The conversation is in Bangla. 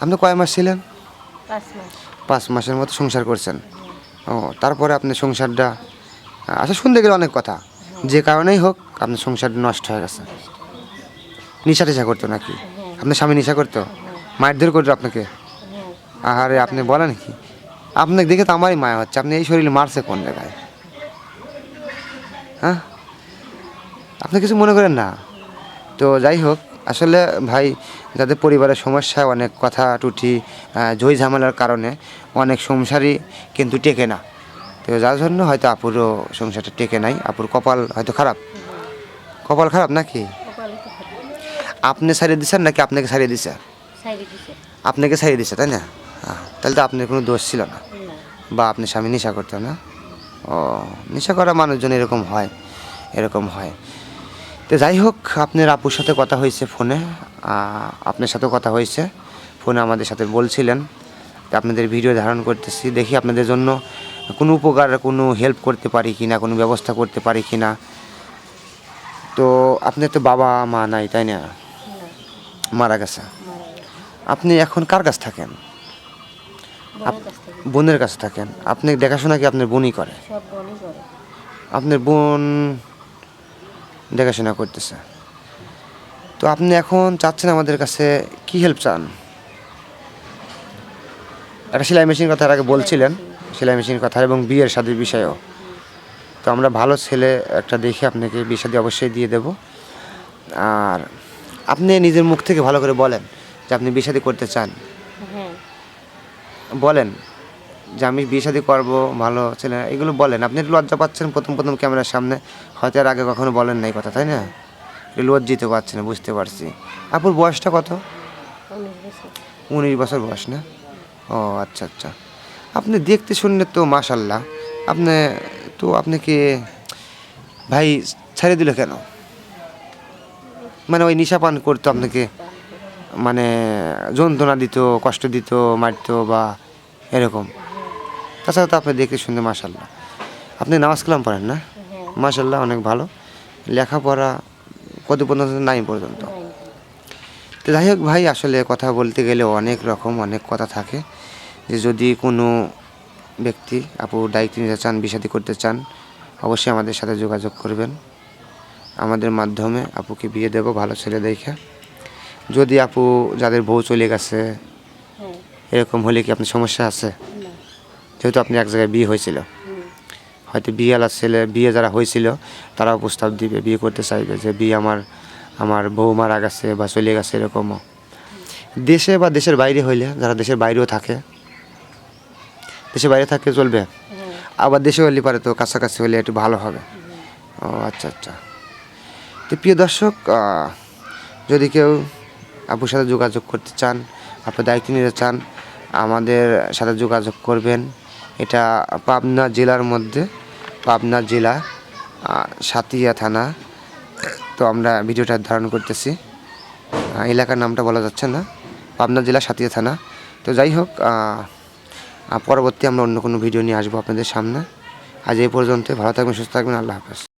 আপনি কয় মাস ছিলেন? পাঁচ মাসের মতো সংসার করছেন। ও তারপরে আপনি সংসারটা আচ্ছা শুনতে গেলে অনেক কথা। যে কারণেই হোক আপনার সংসারটা নষ্ট হয়ে গেছে। নিশা টিশা করতো নাকি? আপনার স্বামী নেশা করতো? মারধর করতো আপনাকে? হ্যাঁ। আরে আপনি বলেন কি? আপনাকে দেখে তো আমারই মায়া হচ্ছে। আপনি এই শরীরে মারছে কোন জায়গায়? হ্যাঁ? আপনি কিছু মনে করেন না? তো যাই হোক আসলে ভাই যাদের পরিবারের সমস্যা অনেক কথা টুটি জয় ঝামেলার কারণে অনেক সংসারই কিন্তু টেকে না। তো যার জন্য হয়তো আপুরও সংসারটা টেকে নাই আপুর কপাল হয়তো খারাপ। কপাল খারাপ নাকি? আপনি সারিয়ে দিচ্ছেন নাকি আপনাকে সারিয়ে দিছে? আপনাকে ছাড়িয়ে দিছে তাই না? তাহলে তো আপনার কোনো দোষ ছিল না। না। বা আপনি স্বামী নেশা করতেন না? ও নেশা করা মানুষজন এরকম হয় এরকম হয়। তো যাই হোক আপনার আপুর সাথে কথা হয়েছে ফোনে আপনার সাথেও কথা হয়েছে। ফোনে আমাদের সাথে বলছিলেন আপনাদের ভিডিও ধারণ করতেছি দেখি আপনাদের জন্য কোনো উপকার কোনো হেল্প করতে পারি কি না কোনো ব্যবস্থা করতে পারি কি না তো আপনার তো বাবা মা নাই তাই না? মারা গেছে। আপনি এখন কার কাছে থাকেন? বোনের কাছ থাকেন। আপনি দেখাশোনা কি আপনার বনই করে। আপনার বোন দেখাশোনা করতেছে। তো আপনি এখন চাচ্ছেন আমাদের কাছে কি হেল্প চান? একটা সেলাই মেশিন কথা আগে বলছিলেন সেলাই মেশিন কথা এবং বিয়ের শাদির বিষয়েও। তো আমরা ভালো ছেলে একটা দেখে আপনাকে বিয়ে শাদি অবশ্যই দিয়ে দেব। আর আপনি নিজের মুখ থেকে ভালো করে বলেন যে আপনি বিয়ে শাদি করতে চান। বলেন। যে আমি বিয়ে শাদি করব ভালো ছেলে এগুলো বলেন। আপনি লজ্জা পাচ্ছেন প্রথম প্রথম ক্যামেরার সামনে। হয়তো এর আগে কখনো বলেন নাই কথা তাই না? লজ্জিত পাচ্ছেন বুঝতে পারছি। আপুর বয়সটা কত? উনিশ বছর। উনিশ বছর বয়স না? ও আচ্ছা আচ্ছা। আপনি দেখতে শুনলে তো মাশাল্লাহ আপনি তো আপনি কি ভাই ছেড়ে দিল কেন? মানে ওই নিশা পান করতো আপনাকে মানে যন্ত্রণা দিত কষ্ট দিত মারতো বা এরকম? তাছাড়া তো আপনি দেখতে শুনতে মাশাল্লাহ আপনি নামাজ কালাম পড়েন না? হ্যাঁ। মাশাল্লাহ অনেক ভালো। লেখাপড়া কত পর্যন্ত। নাই পর্যন্ত তো যাই হোক ভাই আসলে কথা বলতে গেলে অনেক রকম অনেক কথা থাকে। যে যদি কোনো ব্যক্তি আপু দায়িত্ব নিতে চান বিষাদি করতে চান অবশ্যই আমাদের সাথে যোগাযোগ করবেন। আমাদের মাধ্যমে আপুকে বিয়ে দেবো ভালো ছেলে দেখে। যদি আপু যাদের বউ চলে গেছে হ্যাঁ। এরকম হলে কি আপনার সমস্যা আছে? যেহেতু আপনি এক জায়গায় বিয়ে হয়েছিল। হয়তো বিয়েলা ছেলে, বিয়ে যারা হয়েছিল, তারাও প্রস্তাব দিবে, বিয়ে করতে চাইবে যে বিয়ে আমার আমার বউ মারা গেছে বা চলে গেছে এরকমও দেশে বা দেশের বাইরে হইলে, যারা দেশের বাইরেও থাকে, দেশের বাইরে থাকলে চলবে। আবার দেশে হলে পারে তো কাছাকাছি হলে একটু ভালো হবে। ও আচ্ছা আচ্ছা। তো প্রিয় দর্শক যদি কেউ আপুর সাথে যোগাযোগ করতে চান, আপনার দায়িত্ব নিতে চান, আমাদের সাথে যোগাযোগ করবেন। এটা পাবনা জেলার মধ্যে, পাবনা জেলা সাতিয়া থানা। তো আমরা ভিডিওটা ধারণ করতেছি। এলাকার নামটা বলা যাচ্ছে না। পাবনা জেলা, সাতিয়া থানা। তো যাই হোক পরবর্তী আমরা অন্য কোনো ভিডিও নিয়ে আসব আপনাদের সামনে। আজ এই পর্যন্ত ভালো থাকবেন, সুস্থ থাকবেন। আল্লাহ হাফেজ।